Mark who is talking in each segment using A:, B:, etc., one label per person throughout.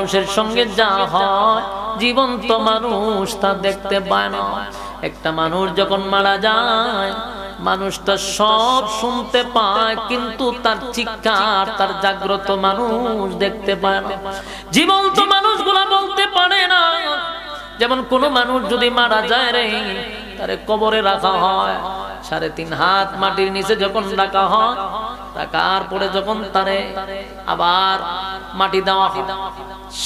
A: মানুষের সঙ্গে যা হয়, জীবন্ত মানুষ তা দেখতে পায় না। একটা মানুষ যখন মারা যায়, মানুষটা সব শুনতে পায়, কিন্তু তার চিৎকার, তার জাগ্রত মানুষ দেখতে পায় না। জীবন্ত মানুষগুলা বলতে পারে না। যেমন কোন মানুষ যদি মারা যায় রে, তারে কবরে রাখা হয়, সাড়ে তিন হাত মাটির নিচে যখন রাখা হয় রাখার পরে যখন তারে আবার মাটি দেওয়া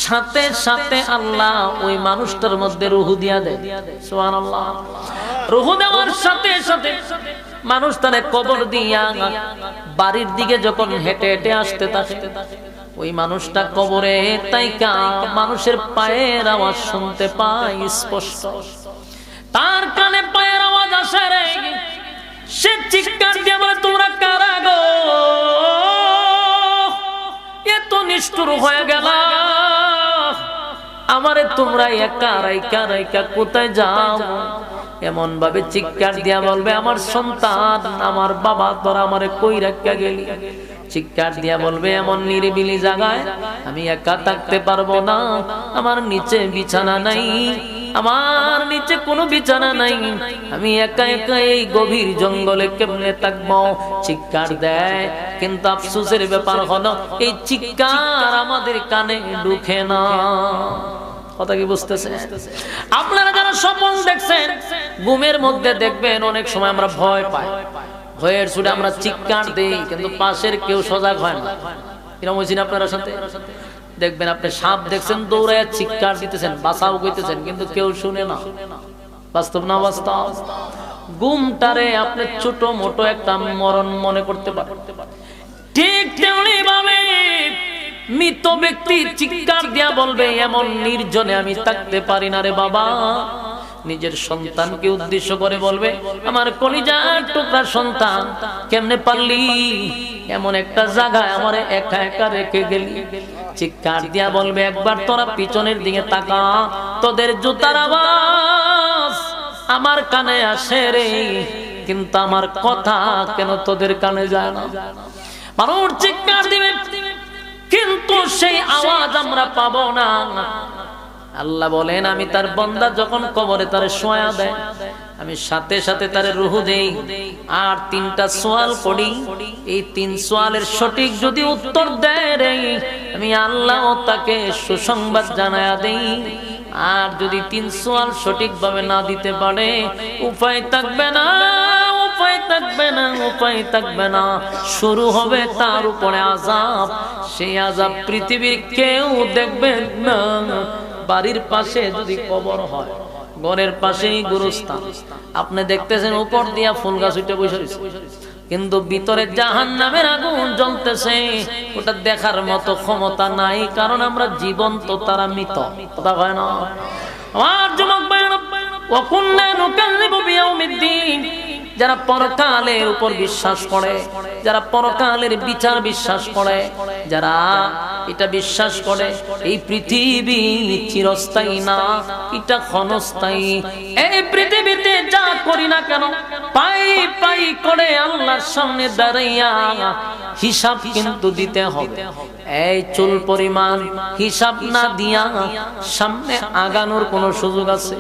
A: সাথে সাথে আল্লাহ ওই মানুষটার মধ্যে রুহু দিয়া দেয়। সুবহানাল্লাহ। রুহু দেওয়ার সাথে সাথে মানুষ তারে কবর দিয়া বাড়ির দিকে যখন হেঁটে হেঁটে আসতে থাকে, ওই মানুষটা কবরে তাইকা মানুষের পায়ের আওয়াজ শুনতে পায় স্পষ্ট। তার কানে পায়ের আওয়াজ আসে রে, সে চিৎকার নিষ্ঠুর হয়ে গেল। আমারে তোমরা একা রাইকা রাইকা কোথায় যাও? এমন ভাবে চিৎকার দিয়া বলবে, আমার সন্তান, আমার বাবা তোরা আমারে কই রাখা গেলি? চিৎকার দিয়া বলবে, এমন নিরিবিলি জায়গায় আমি একা থাকতে পারব না। আমার নিচে বিছানা নাই, আমার নিচে কোনো বিছানা নাই। আমি একা একা এই গভীর জঙ্গলে কেমনে থাকব? চিৎকার দেয়। কিন্তু আফসোসের ব্যাপার হলো, এই চিৎকার আমাদের কানে ঢুকে না। কথা কি বুঝতেছে? আপনারা যারা স্বপ্ন দেখছেন, ঘুমের মধ্যে দেখবেন অনেক সময় আমরা ভয় পাই। ভয়ের ছুটে আমরা চিৎকার দেই, কিন্তু পাশের কেউ সজাগ হয় না। এরকম হয়েছিল আপনারা সাথে? দেখবেন আপনি সাপ দেখছেন, দৌড়ায় চিৎকার দিতেছেন, বাসাও কইতেছেন, কিন্তু কেউ শুনে না। বাস্তব না বাস্তব গুমটারে আপনি ছোট মোটো একটা মরণ মনে করতে পারেন। ঠিক তেমনি ভাবে মৃত ব্যক্তি চিৎকার দিয়া বলবে, এমন নির্জনে আমি থাকতে পারি না রে বাবা। নিজের সন্তানকে উদ্দেশ্য করে বলবে, আমার কলিজার টুকরা সন্তান, কেমনে পারলি? এমন একটা জায়গায় আমার একা একা রেখে গেলি। চিৎকার দিয়া বলবে, একবার তোরা পিছনের দিকে তাকা, তোদের জুতার আওয়াজ আমার কানে আসে রে, কিন্তু আমার কথা কেন তোদের কানে যায় না? মানুষ চিৎকার দিবে, কিন্তু সেই আওয়াজ আমরা পাবো না। আল্লাহ বলেন, আমি তার বন্দা যখন কবরে তার সোয়া দেয়, আমি সাথে সাথে তার রুহু দেই। আর তিনটা সোয়াল করি। এই তিন সোয়ালের সঠিক যদি উত্তর দেয় রে, আমি আল্লাহ তাকে সুসংবাদ জানায়া দেই। আর যদি তিন সোয়াল সঠিকভাবে না দিতে পারে, উপায় থাকবে না, উপায় থাকবে না, উপায় থাকবে না। শুরু হবে তার উপরে আজাব সেই আজাব পৃথিবীর কেউ দেখবে না। বাড়ির পাশে যদি কবর হয় ঘরের পাশেই গুরুস্থান আপনি দেখতেছেন উপর দিয়া ফুল গাছ উঠে বসে রয়েছে। কিন্তু ভিতরে জাহান নামের আগুন জ্বলতেছে ওটা দেখার মতো ক্ষমতা নাই, কারণ আমরা জীবন্ত, তারা মৃত হয় না আমার যুবক বিয়াউমিদ্দিন। যারা পরকালের উপর বিশ্বাস করে, যারা পরকালের বিচার বিশ্বাস করে, যারা এটা বিশ্বাস করে, এই পৃথিবী চিরস্থায়ী না, এটা ক্ষণস্থায়ী। এই পৃথিবীতে যা করি না কেন, পাই পাই করে আল্লাহর সামনে দাঁড়াইয়া হিসাব কিন্তু দিতে হবে। এই চুল পরিমাণ হিসাব না দিয়া সামনে আগানোর কোনো সুযোগ আছে?